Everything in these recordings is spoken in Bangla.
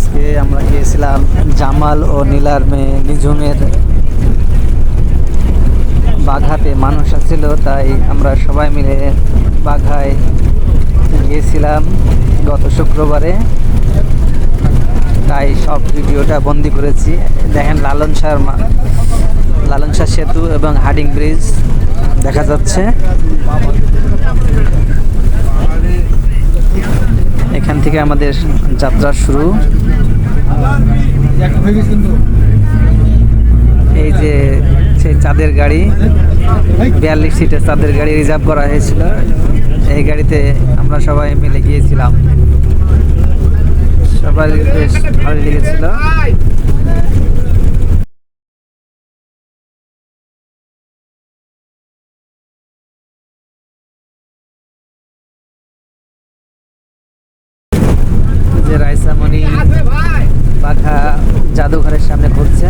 আজকে আমরা গিয়েছিলাম জামাল ও নীলার মেয়ে নিঝুমের বাঘাতে। মানুষ ছিল তাই আমরা সবাই মিলে বাঘায় গিয়েছিলাম গত শুক্রবারে। তাই সব ভিডিওটা বন্দি করেছি। দেখেন লালন শাহর মা- লালন শাহ সেতু এবং হার্ডিং ব্রিজ দেখা যাচ্ছে। এখান থেকে আমাদের যাত্রা শুরু। এই যে সেই চাঁদের গাড়ি, বিয়াল্লিশ সিটের চাঁদের গাড়ি রিজার্ভ করা হয়েছিল। এই গাড়িতে আমরা সবাই মিলে গিয়েছিলাম। সবাই বেশ ভালো লেগেছিল। রাইসামণি বাঘা জাদুঘরের সামনে ঘুরছে।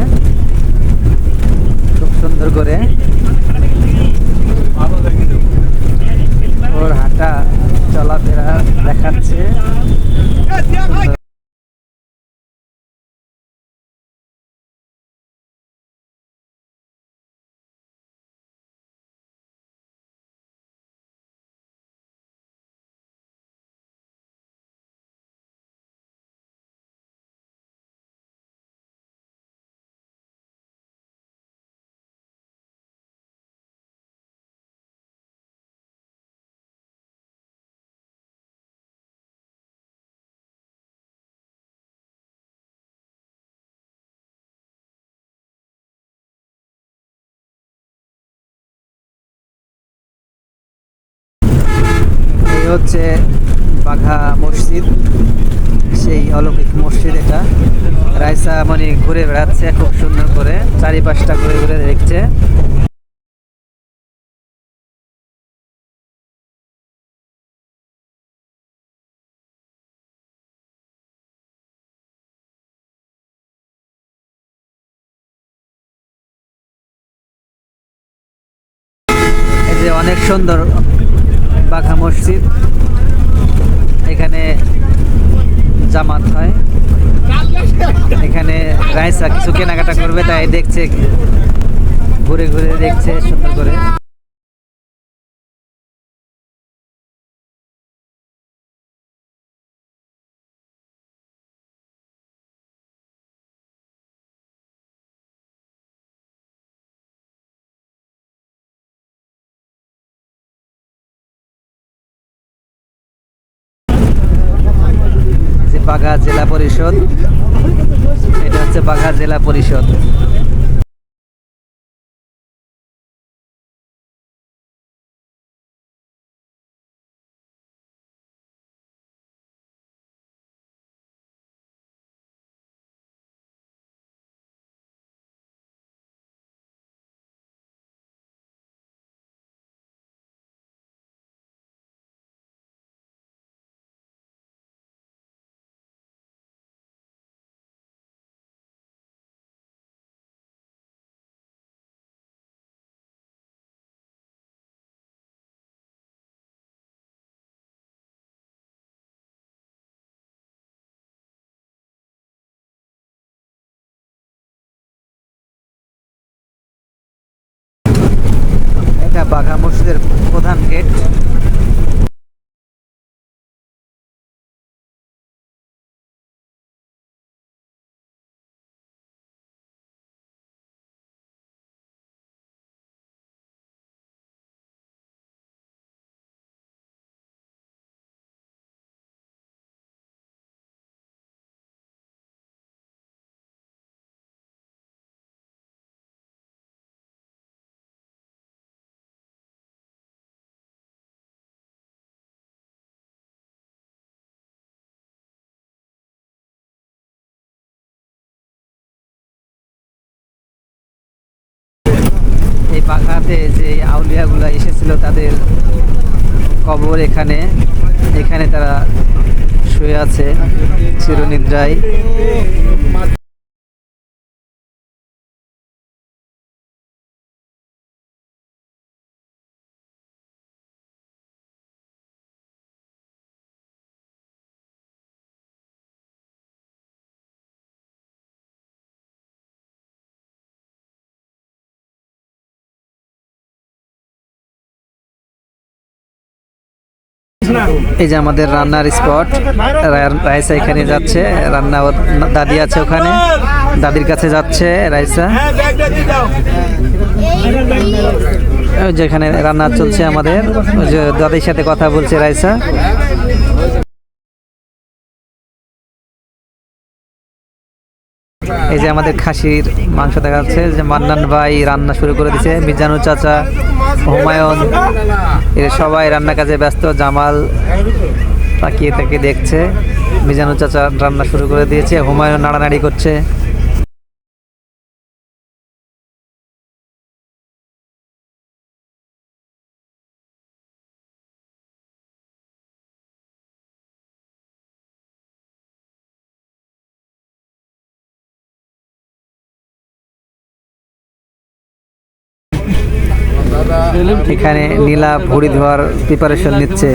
হচ্ছে বাঘা মসজিদ। সেই অলৌকিক মসজিদ এটা। রাইসা মানে ঘুরে বেড়াচ্ছে খুব সুন্দর করে। চারিপাশটা ঘুরে ঘুরে দেখছে। অনেক সুন্দর বাঘা মসজিদ। এখানে জামাত হয়। এখানে রাইসা কিছু কেনাকাটা করবে, তাই দেখছে, ঘুরে ঘুরে দেখছে, সুন্দর করে। বাঘা জেলা পরিষদ। এটা হচ্ছে বাঘা জেলা পরিষদ। বাঘা মসজিদের প্রধান গেট। বাঘাতে যে আউলিয়াগুলো এসেছিল তাদের কবর এখানে এখানে তারা শুয়ে আছে চিরনিদ্রায়। এই যে আমাদের রান্নার স্পট। রাইসা এখানে যাচ্ছে। রান্না ওর দাদি আছে ওখানে। দাদির কাছে যাচ্ছে রাইসা। যেখানে রান্না চলছে আমাদের। ওই যে দাদির সাথে কথা বলছে রাইসা। এই যে আমাদের খাসির মাংস দেখা যাচ্ছে যে মান্নান ভাই রান্না শুরু করে দিছে মিজানু চাচা হুমায়ুন এরা সবাই রান্না কাজে ব্যস্ত জামাল তাকিয়ে তাকিয়ে দেখছে মিজানু চাচা রান্না শুরু করে দিয়েছে হুমায়ুন নাড়ানাড়ি করছে। এখানে নীলা ভুড়ি ধোয়ার প্রিপারেশন নিচ্ছে।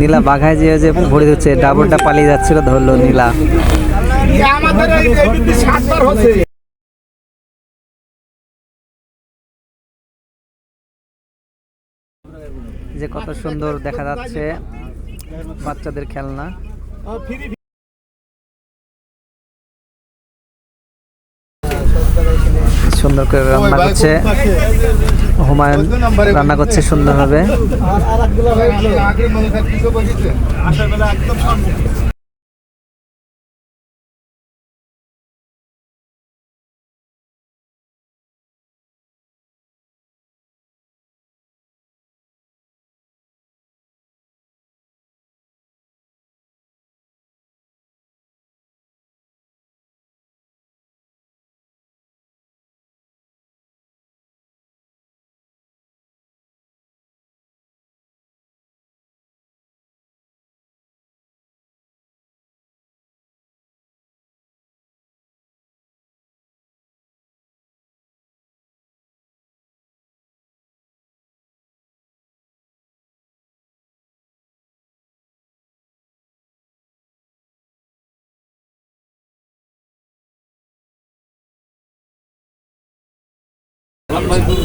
নীলা বাঘায় যে যে ভুড়ি ধুচ্ছে ডাবরটা পালিয়ে যাচ্ছিল, ধরলো নীলা। যে কত সুন্দর দেখা যাচ্ছে বাচ্চাদের খেলনা। সুন্দর করে রান্না করছে। হুমায়ুন রান্না করছে সুন্দরভাবে।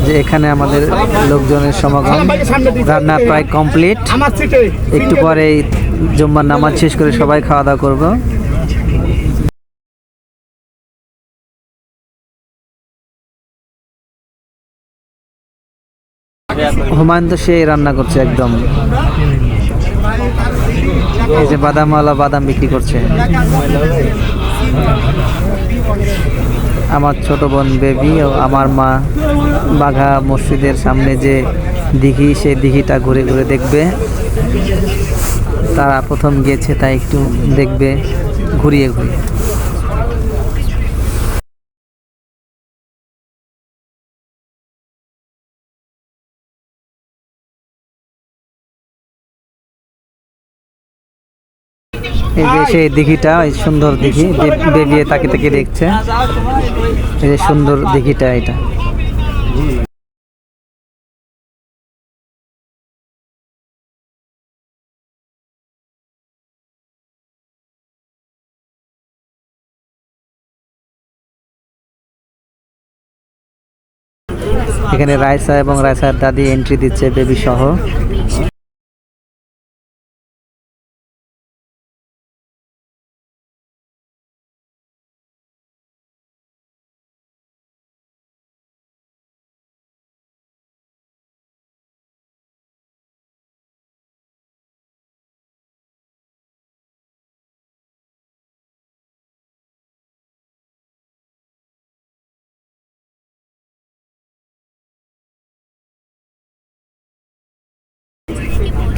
যে এখানে আমাদের লোকজনের সমাগম। রান্না প্রায় কমপ্লিট একটু পরে জুম্মার নামাজ শেষ করে সবাই খাওয়া দাওয়া করব। হুমায়ুন তো সেই রান্না করছে একদম। এই যে বাদামওয়ালা বাদাম বিক্রি করছে। আমার ছোট বোন বেবি ও আমার মা বাঘা মসজিদের সামনে যে দিঘি, সেই দিঘিটা ঘুরে ঘুরে দেখবে। তারা প্রথম গেছে, তাই একটু দেখবে, ঘুরিয়ে ঘুরিয়ে। এই যে সেই দিঘিটা সুন্দর দিঘি বে- বেবিয়ে তাকে তাকে দেখছে। এই সুন্দর দিঘিটা এটা। এখানে রায়সা এবং রায়সার দাদি এন্ট্রি দিচ্ছে বেবি সহ।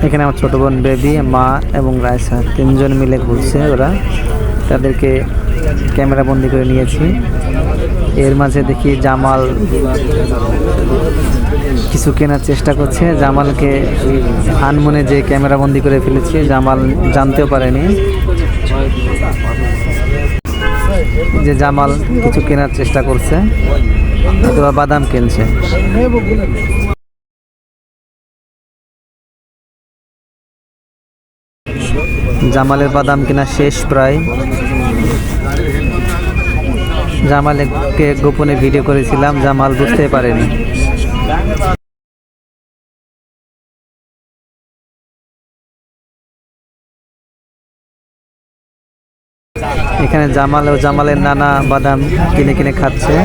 এখানে আমার ছোট বোন বেবি, মা এবং রায়সা, তিনজন মিলে ঘুরছে ওরা। তাদেরকে ক্যামেরা বন্দি করে নিয়েছি। এর মাঝে দেখি জামাল কিছু কেনার চেষ্টা করছে। জামালকে আনমনে যে ক্যামেরা বন্দি করে ফেলেছি, জামাল জানতেও পারেনি। যে জামাল কিছু কেনার চেষ্টা করছে, অথবা বাদাম কিনছে। জামালের বাদাম কিনা শেষ প্রায়। জামালকে গোপনে ভিডিও করেছিলাম, জামাল বুঝতে পারেনি। এখানে জামাল ও জামালের নানা বাদাম কিনে কিনে খাচ্ছে।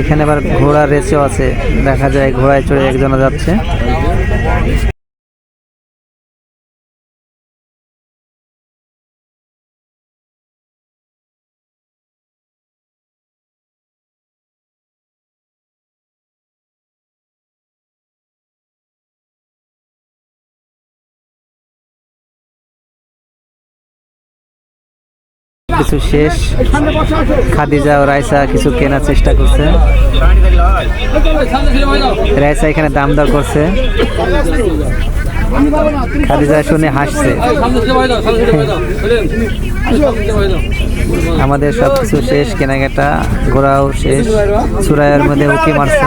এখানে আবার ঘোড়ার রেসও আছে। দেখা যায় ঘোড়ায় চড়ে একজনা যাচ্ছে। কিছু শেষ। খাদিজা ও রাইসা কিছু কেনার চেষ্টা করছে। রাইসা এখানে দাম দর করছে। খাদিজা শুনে হাসছে। আমাদের সব কিছু শেষ, কেনাকাটা, ঘোরাও শেষ, সুরাইয়ের মধ্যে উকি মারছে।